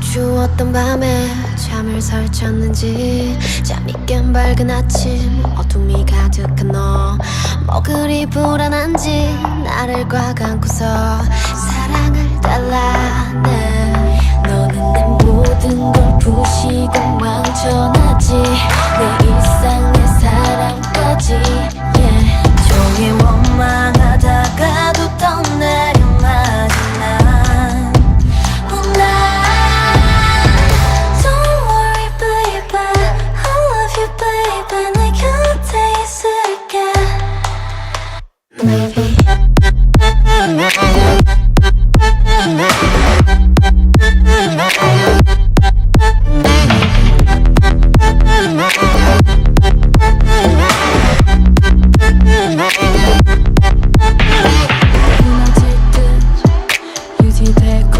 주었던 밤에 잠을 설쳤는지 잠이 깬 밝은 아침 어둠이 가득한 너 뭐 그리 불안한지 나를 꽉 안고서 사랑을 달라네 너는 내 모든 걸 부시고 망쳐 te